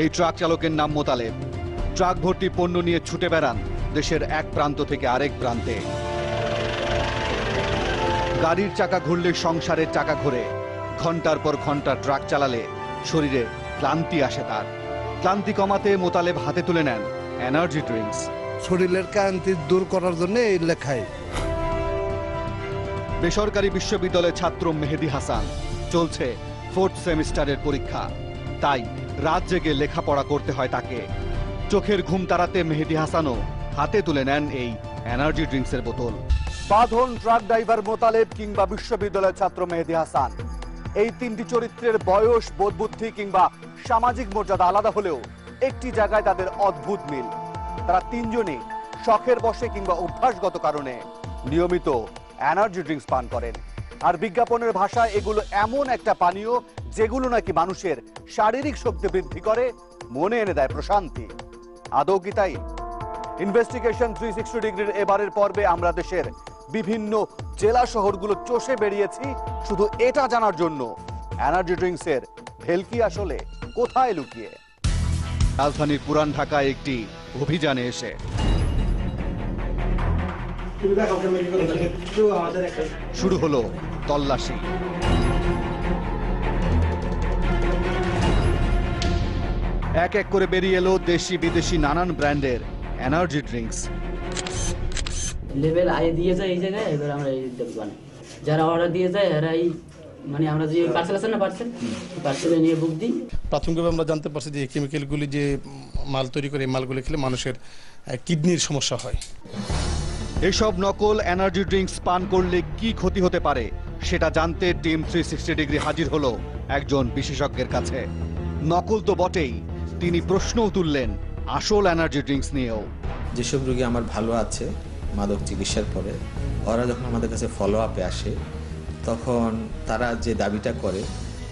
এই ট্রাক চালকের নাম মোতালেব। ট্রাক ভর্তি পণ্য নিয়ে ছুটে বেড়ান দেশের এক প্রান্ত থেকে আরেক প্রান্তে। গাড়ির চাকা ঘুরলে সংসারের চাকা ঘোরে। ঘণ্টার পর ঘণ্টা ট্রাক চালালে শরীরে ক্লান্তি আসে তার। ক্লান্তি কমাতে মোতালেব হাতে তুলে নেন এনার্জি ড্রিঙ্কস। শরীরের ক্লান্তি দূর করার জন্য এই লেখায়। বেসরকারি বিশ্ববিদ্যালয়ের ছাত্র মেহেদি হাসান। চলছে ফোর্থ সেমিস্টারের পরীক্ষা। তাই রাত জেগে লেখাপড়া করতে হয় তাকে। চোখের ঘুম তাড়াতে মেহেদি হাসানও হাতে তুলে নেন এই এনার্জি ড্রিঙ্কসের বোতল। বাঁধন ট্রাক ড্রাইভার মোতালেব কিংবা বিশ্ববিদ্যালয়ের ছাত্র মেহেদি হাসান। এই তিনটি চরিত্রের বয়স, বোধবুদ্ধি কিংবা সামাজিক মর্যাদা আলাদা হলেও একটি জায়গায় তাদের অদ্ভুত মিল। তারা তিনজনই শখের বসে কিংবা অভ্যাসগত কারণে নিয়মিত এনার্জি ড্রিঙ্কস পান করেন। আর বিজ্ঞাপনের ভাষায় এগুলো এমন একটা পানীয় যেগুলো নাকি মানুষের শারীরিক শক্তি বৃদ্ধি করে, মনে এনে দেয় প্রশান্তি। আদৌ কি তাই? ইনভেস্টিগেশন থ্রি সিক্সটি ডিগ্রির এবারের পর্বে আমরা দেশের বিভিন্ন জেলা শহরগুলো চষে বেরিয়েছি, শুধু এটা জানার জন্য। এনার্জি ড্রিঙ্কসের ভেলকি আসলে কোথায় লুকিয়ে? রাজধানীর পুরান ঢাকায় একটি অভিযানে এসে শুরু হলো তল্লাশি। এক এক করে বেরিয়ে এলো দেশি বিদেশি নানান ব্র্যান্ডের এনার্জি ড্রিঙ্কস। লেভেল আই দিয়ে যায় এই জায়গায় এবার আমরা এই বানাই যারা অর্ডার দিয়ে যায় এরাই মানে আমরা যে পার্সেল আছে না পার্সেল পার্সেলে নিয়ে বুক দিই। প্রাথমিকভাবে আমরা জানতে পারছি যে এই কেমিক্যালগুলি যে মাল তৈরি করে এই মালগুলি খেলে মানুষের কিডনির সমস্যা হয়। এসব নকল এনার্জি ড্রিঙ্কস পান করলে কি ক্ষতি হতে পারে, সেটা জানতে টিম থ্রি সিক্সটি ডিগ্রি হাজির হলো একজন বিশেষজ্ঞের কাছে। নকল তো বটেই, তিনি প্রশ্নও তুললেন আসল এনার্জি ড্রিঙ্কস নিয়েও। যেসব রোগী আমার ভালো আছে, মাদক চিকিৎসার পরে, ওরা যখন আমাদের কাছে ফলো আপে আসে, তখন তারা যে দাবিটা করে,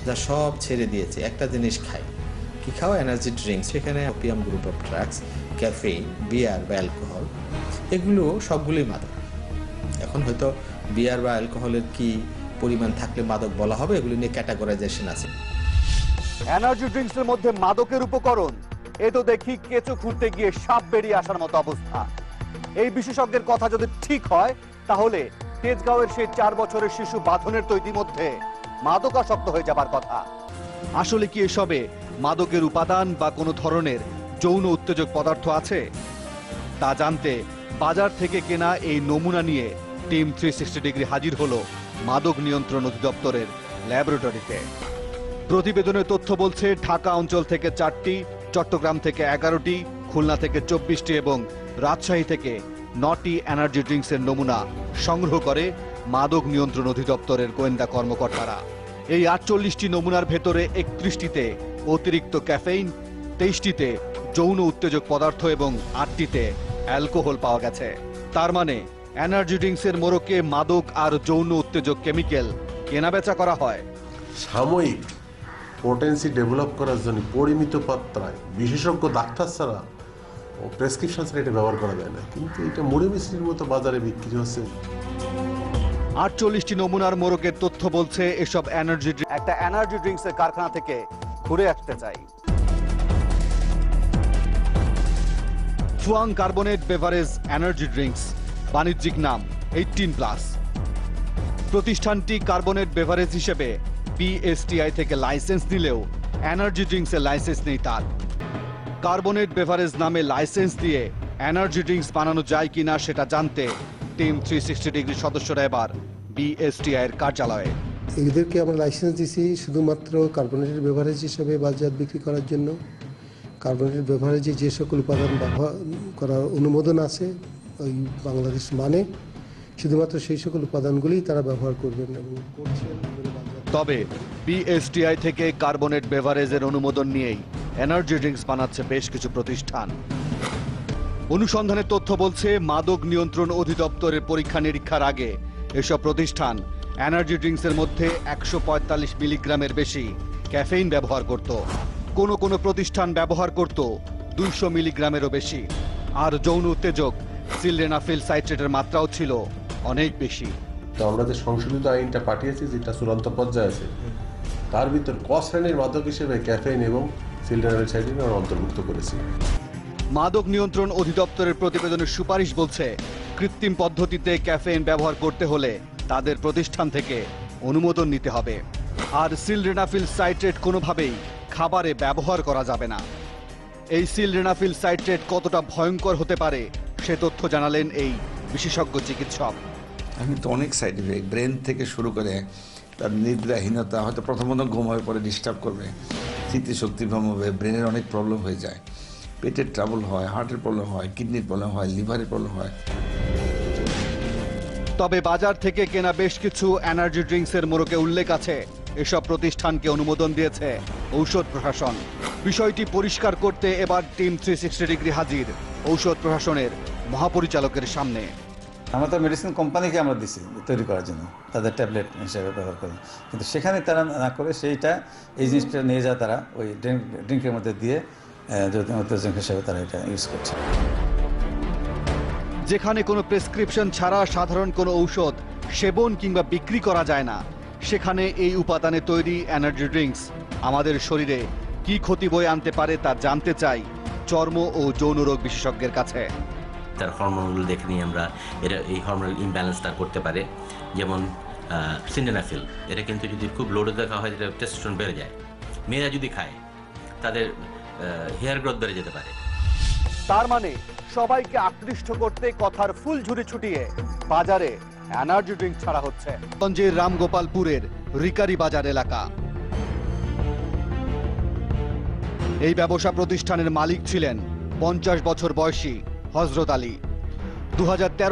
যা সব ছেড়ে দিয়েছে, একটা জিনিস খায়। কি খাও এনার্জি ড্রিঙ্কস? সেখানে opium group of drugs caffeine beer বা অ্যালকোহল এগুলো সবগুলোই মাদক। এখন হয়তো বিয়ার বা অ্যালকোহলের কি পরিমাণ থাকলে মাদক বলা হবে, এগুলো নিয়ে ক্যাটাগরাইজেশন আছে। এনার্জি ড্রিঙ্কসের মধ্যে মাদকের উপকরণ, এ তো দেখি কেঁচো খুঁড়তে গিয়ে সাপ বেরিয়ে আসার মতো অবস্থা। এই বিশেষজ্ঞের কথা যদি ঠিক হয়, তাহলে তেজগাঁওয়ের সেই চার বছরের শিশু বাঁধনের তো ইতিমধ্যে মাদকাসক্ত হয়ে যাবার কথা। আসলে কি এসবে মাদকের উপাদান বা কোনো ধরনের যৌন উত্তেজক পদার্থ আছে? তা জানতে বাজার থেকে কেনা এই নমুনা নিয়ে টিম থ্রি সিক্সটি ডিগ্রি হাজির হলো মাদক নিয়ন্ত্রণ অধিদপ্তরের ল্যাবরেটরিতে। প্রতিবেদনের তথ্য বলছে, ঢাকা অঞ্চল থেকে চারটি, চট্টগ্রাম থেকে এগারোটি, খুলনা থেকে চব্বিশটি এবং রাজশাহী থেকে নটি এনার্জি ড্রিঙ্কসের নমুনা সংগ্রহ করে মাদক নিয়ন্ত্রণ অধিদপ্তরের গোয়েন্দা কর্মকর্তারা। এই আটচল্লিশটি নমুনার ভেতরে একত্রিশটিতে অতিরিক্ত ক্যাফেইন, তেইশটিতে যৌন উত্তেজক পদার্থ এবং আটটিতে অ্যালকোহল পাওয়া গেছে। তার মানে এনার্জি ড্রিঙ্কসের মোড়কে মাদক আর যৌন উত্তেজক কেমিক্যাল কেনাবেচা করা হয়। সাময়িক পোটেন্সি ডেভেলপ করার জন্য পরিমিত মাত্রায় বিশেষজ্ঞ ডাক্তার ছাড়া ও প্রেসক্রিপশন ছাড়া এটা ব্যবহার করা যায় না। কিন্তু এটা মুড়ি মিশ্রির মতো বাজারে বিক্রি হচ্ছে। আটচল্লিশটি নমুনার মোড়কের তথ্য বলছে এসব এনার্জি একটা এনার্জি ড্রিঙ্কস এর কারখানা থেকে ঘুরে আসতে চাই। ফুয়াং কার্বনেট বেভারেজ এনার্জি ড্রিঙ্কস বাণিজ্যিক নাম এইটিন প্লাস প্রতিষ্ঠানটি কার্বনেট বেভারেজ হিসেবে পিএসটিআই থেকে লাইসেন্স নিলেও এনার্জি ড্রিঙ্কসের লাইসেন্স নেই তার। কার্বনেট বেভারেজ নামে লাইসেন্স দিয়ে এনার্জি ড্রিঙ্কস বানানো যায় কিনা সেটা জানতে টিম থ্রি সিক্সটি ডিগ্রি সদস্যরা এবার বিএসটিআই এর কার্যালয়ে। এদেরকে আমরা লাইসেন্স দিছি শুধুমাত্র কার্বনেটেড বেভারেজ হিসেবে বাজার বিক্রি করার জন্য। কার্বনেটেড বেভারেজে যে সকল উপাদান ব্যবহার করার অনুমোদন আছে, ওই বাংলাদেশ মানে শুধুমাত্র সেই সকল উপাদানগুলি তারা ব্যবহার করবেন এবং তবে বিএসটিআই থেকে কার্বনেট বেভারেজের অনুমোদন নিয়েই এনার্জি ড্রিঙ্কস বানাচ্ছে বেশ কিছু প্রতিষ্ঠান। অনুসন্ধানের তথ্য বলছে, মাদক নিয়ন্ত্রণ অধিদপ্তরের পরীক্ষা নিরীক্ষার আগে এসব প্রতিষ্ঠান এনার্জি ড্রিঙ্কসের মধ্যে একশো পঁয়তাল্লিশ মিলিগ্রামের বেশি ক্যাফেইন ব্যবহার করত। কোনো কোনো প্রতিষ্ঠান ব্যবহার করত দুইশো মিলিগ্রামেরও বেশি। আর যৌন উত্তেজক সিলডেনাফিল সাইট্রেটের মাত্রাও ছিল অনেক বেশি। তো আমরা যে সংশোধিত আইনটা পাঠিয়েছি যেটা চূড়ান্ত পর্যায়ে আছে তার ভিতর ক শ্রেণির মাদক হিসেবে ক্যাফেইন এবং সাইডে আমরা অন্তর্ভুক্ত করেছি। মাদক নিয়ন্ত্রণ অধিদপ্তরের প্রতিবেদনের সুপারিশ বলছে কৃত্রিম পদ্ধতিতে ক্যাফেইন ব্যবহার করতে হলে তাদের প্রতিষ্ঠান থেকে অনুমোদন নিতে হবে। আর সিলরেনাফিল সাইট্রেট কোনোভাবেই খাবারে ব্যবহার করা যাবে না। এই সিলরেনাফিল সাইট্রেট কতটা ভয়ঙ্কর হতে পারে সে তথ্য জানালেন এই বিশেষজ্ঞ চিকিৎসক। আমি তো অনেক সাইড ইফেক্ট ব্রেন থেকে শুরু করে তার নিদ্রাহীনতা হয়তো প্রথম প্রথম ঘুম হয়ে পরে ডিস্টার্ব করবে স্মৃতিশক্তি ভ্রম হবে ব্রেনের অনেক প্রবলেম হয়ে যায়। পেটের ট্রাবল হয় হার্টের প্রবলেম হয় কিডনির প্রবলেম হয় লিভারের প্রবলেম হয়। তবে বাজার থেকে কেনা বেশ কিছু এনার্জি ড্রিঙ্কসের মোড়কে উল্লেখ আছে। এসব প্রতিষ্ঠানকে অনুমোদন দিয়েছে ঔষধ প্রশাসন। বিষয়টি পরিষ্কার করতে এবার টিম থ্রি সিক্সটি ডিগ্রি হাজির ঔষধ প্রশাসনের মহাপরিচালকের সামনে। আমরা তো মেডিসিন কোম্পানিকে আমরা দিছি তৈরি করার জন্য তাদের ট্যাবলেট হিসেবে ব্যবহার করে। কিন্তু সেখানে তারা না করে সেইটা এই জিনিসটা নিয়ে যায় তারা ওই ড্রিঙ্ক ড্রিঙ্কের মধ্যে দিয়ে উত্তেজক হিসেবে তারা এটা ইউজ করছে। যেখানে কোনো প্রেসক্রিপশন ছাড়া সাধারণ কোনো ঔষধ সেবন কিংবা বিক্রি করা যায় না। সেখানে এই উপাদানে তৈরি এনার্জি ড্রিঙ্কস আমাদের শরীরে কি ক্ষতি বয়ে আনতে পারে তা জানতে চাই চর্ম ও যৌন রোগ বিশেষজ্ঞের কাছে। তার হরমোনগুলো দেখে নিয়ে আমরা এটা এই হরমোনাল ইমব্যালেন্স তার করতে পারে। যেমন সিন্ডেনাফিল এটা কিন্তু যদি খুব লোডে দেখা হয় যেটা টেস্টোস্টেরন বেড়ে যায়। মেয়েরা যদি খায় তাদের হেয়ার গ্রোথ বেড়ে যেতে পারে। তার মানে সবাইকে আকৃষ্ট করতে কথার ফুল ঝুড়ি ছুটিয়ে বাজারে এনার্জি ড্রিঙ্ক ছাড়া হচ্ছে। গঞ্জের রামগোপালপুরের রিকারি বাজার এলাকা। এই ব্যবসা প্রতিষ্ঠানের মালিক ছিলেন পঞ্চাশ বছর বয়সী হজরত আলী। দু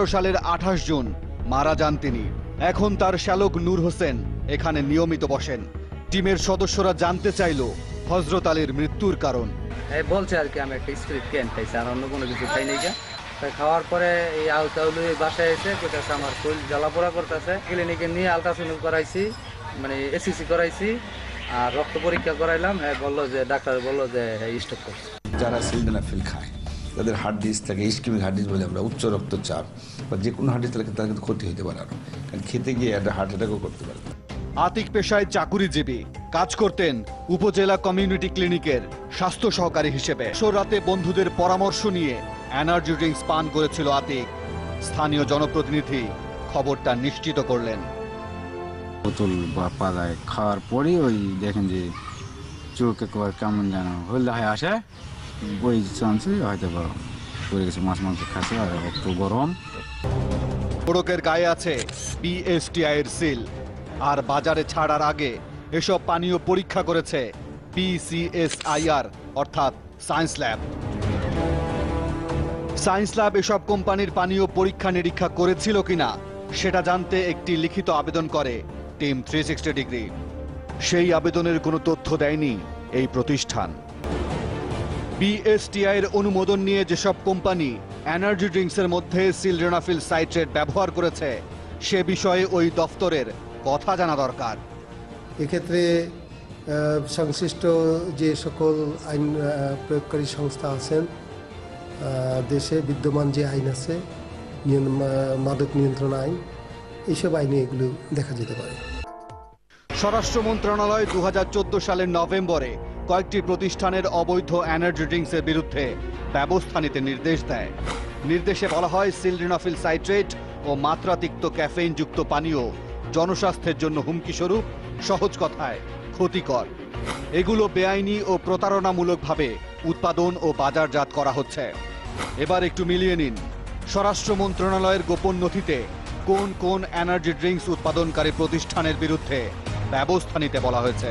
সালের আঠাশ জুন মারা যান তিনি। এখন তার শ্যালক নূর হোসেন এখানে নিয়মিত বসেন। টিমের সদস্যরা জানতে চাইল হজরত আলীর মৃত্যুর কারণ। বলছে আর কি আমি একটা স্পিরিট ক্যান খাইছি আর অন্য কোনো কিছু খাই নাই যা তাই খাওয়ার পরে এই আউতাউলু বাসায় এসে কোথাছে আমার শরীর জ্বালাপোড়া করতেছে। ক্লিনিকে নিয়ে আলট্রাসাউন্ড করাইছি মানে এসিসি করাইছি আর রক্ত পরীক্ষা করাইলাম। হ্যাঁ বলল যে ডাক্তার বলল যে স্টক করছে। যারা সিলডেনাফিল খায় তাদের হার্ট ডিস থাকে ইস্কিমিক হার্ট ডিস বলে আমরা উচ্চ রক্তচাপ বা যে কোনো হার্ট ডিস থাকে তার কিন্তু ক্ষতি হতে পারে আরও কারণ খেতে গিয়ে একটা হার্ট অ্যাটাকও করতে পারে। আতিক পেশায় চাকুরিজীবী কাজ করতেন উপজেলা কমিউনিটি ক্লিনিকের স্বাস্থ্য সহকারী হিসেবে। শোর রাতে বন্ধুদের পরামর্শ নিয়ে এনার্জি ড্রিঙ্কস পান করেছিল আতিক। স্থানীয় জনপ্রতিনিধি খবরটা নিশ্চিত করলেন। বোতল বা পালায় খাওয়ার পরে ওই দেখেন যে চোখ একবার কেমন যেন হলদে হয়ে আসে। ওই চান্সে হয়তো বা পড়ে গেছে মাছ মাংস খাচ্ছে আর একটু গরম। সড়কের গায়ে আছে পিএসটিআই এর সিল। আর বাজারে ছাড়ার আগে এসব পানীয় পরীক্ষা করেছে পিসিএসআইআর অর্থাৎ সায়েন্স ল্যাব। সায়েন্স ল্যাব এসব কোম্পানির পানীয় পরীক্ষা নিরীক্ষা করেছিল কিনা, সেটা জানতে একটি লিখিত আবেদন করে টিম থ্রি সিক্সটি ডিগ্রি। সেই আবেদনের কোনো তথ্য দেয়নি এই প্রতিষ্ঠান। বিএসটিআইয়ের অনুমোদন নিয়ে যেসব কোম্পানি এনার্জি ড্রিঙ্কসের মধ্যে সিলড্রেনাফিল সাইট্রেট ব্যবহার করেছে, সে বিষয়ে ওই দফতরের কথা জানা দরকার। এক্ষেত্রে সংশ্লিষ্ট যে সকল আইন প্রয়োগকারী সংস্থা আছেন দেশে বিদ্যমান যে আইন আছে মাদক নিয়ন্ত্রণ আইন, এইসব আইনে এগুলো দেখা যেতে পারে। স্বরাষ্ট্র মন্ত্রণালয় দু হাজার চোদ্দ সালের নভেম্বরে কয়েকটি প্রতিষ্ঠানের অবৈধ এনার্জি ড্রিঙ্কসের বিরুদ্ধে ব্যবস্থা নিতে নির্দেশ দেয়। নির্দেশে বলা হয় সিলডেনাফিল সাইট্রেট ও মাত্রাতিক্ত ক্যাফেইনযুক্ত পানীয় জনস্বাস্থ্যের জন্য হুমকি স্বরূপ সহজ কথায় ক্ষতিকর। এগুলো বেআইনি ও প্রতারণামূলকভাবে উৎপাদন ও বাজারজাত করা হচ্ছে। এবার একটু মিলিয়ে নিন। স্বরাষ্ট্র মন্ত্রণালয়ের গোপন নথিতে কোন কোন এনার্জি ড্রিঙ্কস উৎপাদনকারী প্রতিষ্ঠানের বিরুদ্ধে ব্যবস্থা নিতে বলা হয়েছে।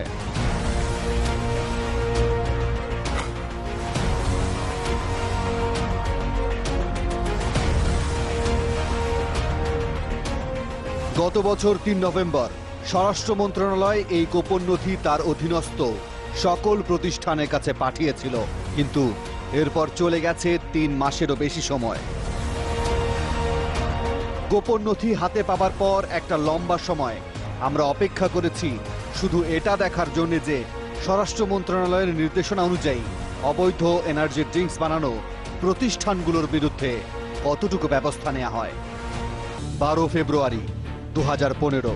গত বছর তিন নভেম্বর, স্বরাষ্ট্র মন্ত্রণালয় এই গোপন নথি তার অধীনস্থ সকল প্রতিষ্ঠানের কাছে পাঠিয়েছিল, কিন্তু এরপর চলে গেছে তিন মাসেরও বেশি সময়। গোপন নথি হাতে পাবার পর একটা লম্বা সময়। আমরা অপেক্ষা করেছি শুধু এটা দেখার জন্য যে স্বরাষ্ট্র মন্ত্রণালয়ের নির্দেশনা অনুযায়ী অবৈধ এনার্জি ড্রিঙ্কস বানানো প্রতিষ্ঠানগুলোর বিরুদ্ধে কতটুকু ব্যবস্থা নেওয়া হয়? বারো ফেব্রুয়ারি দু হাজার পনেরো।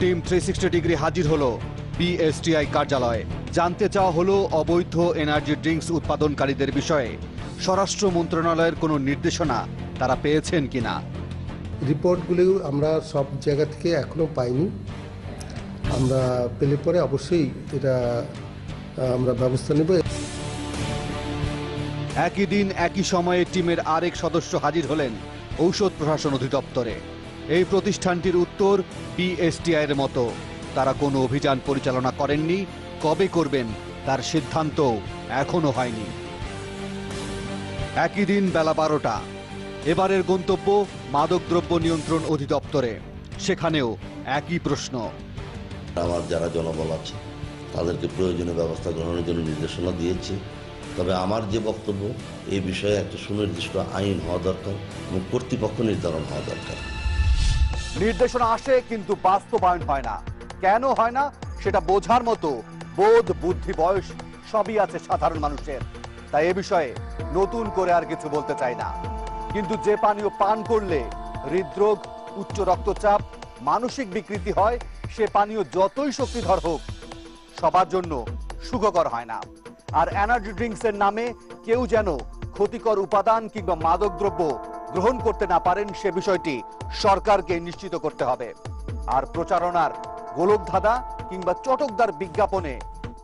টিম থ্রি সিক্সটি ডিগ্রি হাজির হলো। বিএসটিআই কার্যালয়ে। জানতে চাওয়া হলো অবৈধ এনার্জি ড্রিঙ্কস উৎপাদনকারীদের বিষয়ে। স্বরাষ্ট্র মন্ত্রণালয়ের কোনো নির্দেশনা তারা পেয়েছেন কিনা? রিপোর্টগুলি আমরা সব জায়গা থেকে এখনও পাইনি। আমরা পেলে পরে অবশ্যই এটা আমরা ব্যবস্থা নেব। একই দিন একই সময়ে টিমের আরেক সদস্য হাজির হলেন ঔষধ প্রশাসন অধিদপ্তরে। এই প্রতিষ্ঠানটির উত্তর বিএসটিআই এর মতো। তারা কোনো অভিযান পরিচালনা করেননি। কবে করবেন তার সিদ্ধান্ত এখনও হয়নি। একই দিন বেলা বারোটা। এবারের গন্তব্য মাদকদ্রব্য নিয়ন্ত্রণ অধিদপ্তরে। সেখানেও একই প্রশ্ন। আমার যারা জনবল আছে তাদেরকে প্রয়োজনীয় ব্যবস্থা গ্রহণের জন্য নির্দেশনা দিয়েছি। তবে আমার যে বক্তব্য এই বিষয়ে একটা সুনির্দিষ্ট আইন হওয়া দরকার এবং কর্তৃপক্ষ নির্ধারণ হওয়া দরকার। নির্দেশনা আসে কিন্তু বাস্তবায়ন হয় না। কেন হয় না সেটা বোঝার মতো বোধ, বুদ্ধি, বয়স সবই আছে সাধারণ মানুষের। তাই এ বিষয়ে নতুন করে আর কিছু বলতে চাই না। কিন্তু যে পানীয় পান করলে হৃদরোগ, উচ্চ রক্তচাপ, মানসিক বিকৃতি হয়, সে পানীয় যতই শক্তিধর হোক, সবার জন্য সুখকর হয় না। আর এনার্জি ড্রিঙ্কস এর নামে কেউ যেন ক্ষতিকর উপাদান কিংবা মাদকদ্রব্য গ্রহণ করতে না পারেন, সে বিষয়টি সরকারকে নিশ্চিত করতে হবে। আর প্রচারণার গোলকধাঁধা কিংবা চটকদার বিজ্ঞাপনে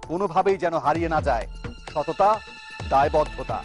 কোনোভাবেই যেন হারিয়ে না যায় সততা দায়বদ্ধতা।